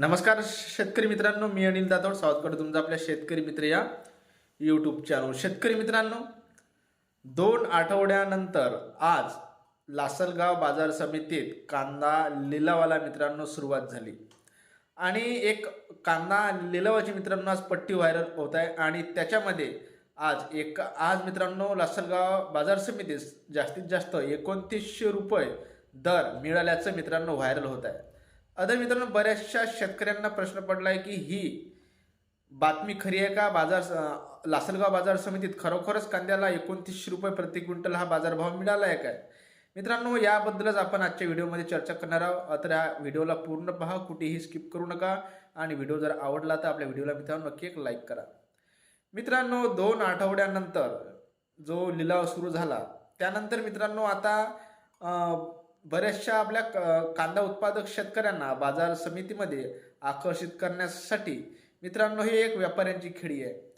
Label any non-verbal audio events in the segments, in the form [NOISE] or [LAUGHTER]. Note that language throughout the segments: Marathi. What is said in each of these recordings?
नमस्कार शेतकरी मित्रांनो मी अनिल दातोड. स्वागत करतो तुमचं आपल्या शेतकरी मित्र या यूट्यूब चॅनल शेतकरी मित्रांनो दोन आठवड्यानंतर आज लासलगाव बाजार समितीत कांदा लिलावाला मित्रांनो सुरुवात झाली. आणि एक कांदा लिलावाची मित्रांनो आज पट्टी व्हायरल होत आहे आणि त्याच्यामध्ये आज एक आज मित्रांनो लासलगाव बाजार समितीत जास्तीत जास्त एकोणतीसशे रुपये दर मिळाल्याचं मित्रांनो व्हायरल होत आहे. अदर मित्रांनो बऱ्याचशा शेतकऱ्यांना प्रश्न पडला आहे की ही बातमी खरी आहे का? बाजार लासलगाव बाजार समितीत खरोखरच कांद्याला एकोणतीसशे रुपये प्रति क्विंटल हा बाजारभाव मिळाला आहे काय? मित्रांनो याबद्दलच आपण आजच्या व्हिडिओमध्ये चर्चा करणार आहोत. तर या व्हिडिओला पूर्ण पहा कुठेही स्किप करू नका. आणि व्हिडिओ जर आवडला तर आपल्या व्हिडिओला मित्रांनो नक्की एक लाईक करा. मित्रांनो दोन आठवड्यानंतर जो लिलाव सुरू झाला त्यानंतर मित्रांनो आता बऱ्याचशा आपल्या क- कांदा उत्पादक शेतकऱ्यांना बाजार समितीमध्ये आकर्षित करण्यासाठी मित्रांनो ही एक व्यापाऱ्यांची खेळी आहे.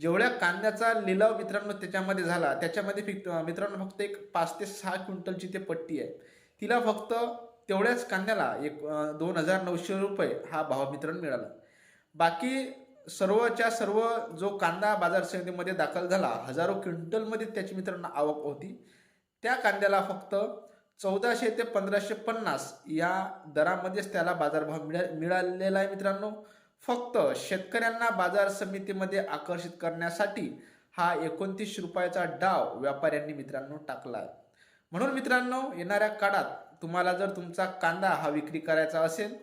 जेवढ्या कांद्याचा लिलाव मित्रांनो त्याच्यामध्ये झाला त्याच्यामध्ये फिक मित्रांनो फक्त एक पाच ते सहा क्विंटलची ते पट्टी आहे. तिला फक्त तेवढ्याच कांद्याला एक दोन हजार नऊशे रुपये हा भाव मित्रांनो मिळाला. बाकी सर्वच्या सर्व जो कांदा बाजार समितीमध्ये दाखल झाला हजारो क्विंटलमध्ये त्याची मित्रांनो आवक होती. त्या कांद्याला फक्त चौदाशे ते पंधराशे पन्नास या दरामध्येच त्याला बाजारभाव मिळा मिळालेला आहे मित्रांनो. फक्त शेतकऱ्यांना बाजार समितीमध्ये आकर्षित करण्यासाठी हा एकोणतीस रुपयाचा डाव व्यापाऱ्यांनी मित्रांनो टाकला आहे. म्हणून मित्रांनो येणाऱ्या काळात तुम्हाला जर तुमचा कांदा हा विक्री करायचा असेल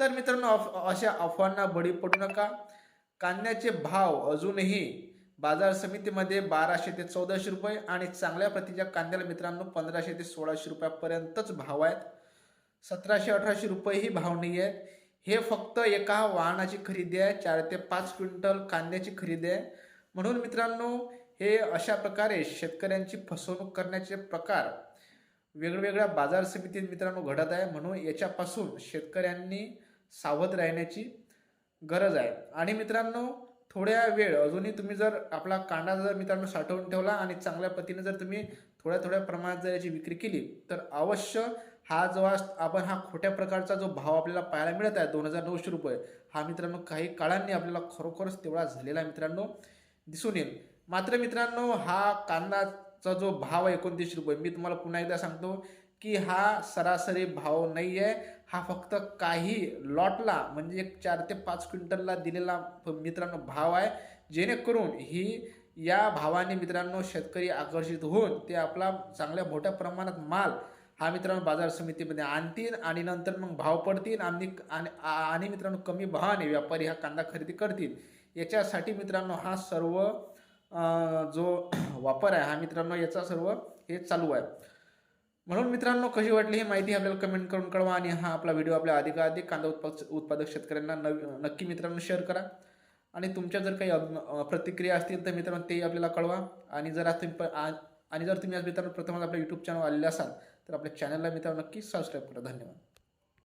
तर मित्रांनो अफ अशा अफवांना बळी पडू नका. कांद्याचे भाव अजूनही बाजार समितीमध्ये बाराशे ते चौदाशे रुपये आणि चांगल्या प्रतीच्या कांद्याला मित्रांनो पंधराशे ते सोळाशे रुपयापर्यंतच भाव आहेत. सतराशे अठराशे रुपयेही भाव नाही आहेत हे फक्त एका वाहनाची खरेदी आहे. चार ते पाच क्विंटल कांद्याची खरेदी आहे. म्हणून मित्रांनो हे अशा प्रकारे शेतकऱ्यांची फसवणूक करण्याचे प्रकार वेगवेगळ्या बाजार समितीत मित्रांनो घडत आहे. म्हणून याच्यापासून शेतकऱ्यांनी सावध राहण्याची गरज आहे. आणि मित्रांनो थोड्या वेळ अजूनही तुम्ही जर आपला कांदा जर मित्रांनो साठवून ठेवला आणि चांगल्या पद्धतीने जर तुम्ही थोड्या थोड्या प्रमाणात जर याची विक्री केली तर अवश्य हा जो आपण हा खोट्या प्रकारचा जो भाव आपल्याला पाहायला मिळत आहे दोन हजार नऊशे रुपये हा मित्रांनो काही काळांनी आपल्याला खरोखरच तेवढा झालेला मित्रांनो दिसून येईल. मात्र मित्रांनो हा कांदाचा जो भाव आहे एकोणतीस रुपये मी तुम्हाला पुन्हा एकदा सांगतो की हा सरासरी भाव नाही आहे हा फक्त काही लॉटला म्हणजे एक चार ते पाच क्विंटलला दिलेला मित्रांनो भाव आहे. जेणेकरून ही या भावाने मित्रांनो शेतकरी आकर्षित होऊन ते आपला चांगल्या मोठ्या प्रमाणात माल हा मित्रांनो बाजार समितीमध्ये आणतील आणि नंतर मग भाव पडतील आणि आणि आणि मित्रांनो कमी भावाने व्यापारी हा कांदा खरेदी करतील. याच्यासाठी मित्रांनो हा सर्व जो [CLEARS THROAT] वापर आहे हा मित्रांनो याचा सर्व हे चालू आहे. म्हणून मित्रांनो कशी वाटली ही माहिती आपल्याला कमेंट करून कळवा आणि हा आपला व्हिडिओ आपल्या अधिकाधिक कांदा उत्पादक उत्पादक शेतकऱ्यांना नवी नक्की मित्रांनो शेअर करा. आणि तुमच्या जर काही प्रतिक्रिया असतील तर मित्रांनो तेही आपल्याला कळवा. आणि जर आज तुम्ही प- आणि जर तुम्ही आज मित्रांनो प्रथमच आपल्या यूट्यूब चॅनल आलेले असाल तर आपल्या चॅनलला मित्रांनो नक्की सबस्क्राईब करा. धन्यवाद.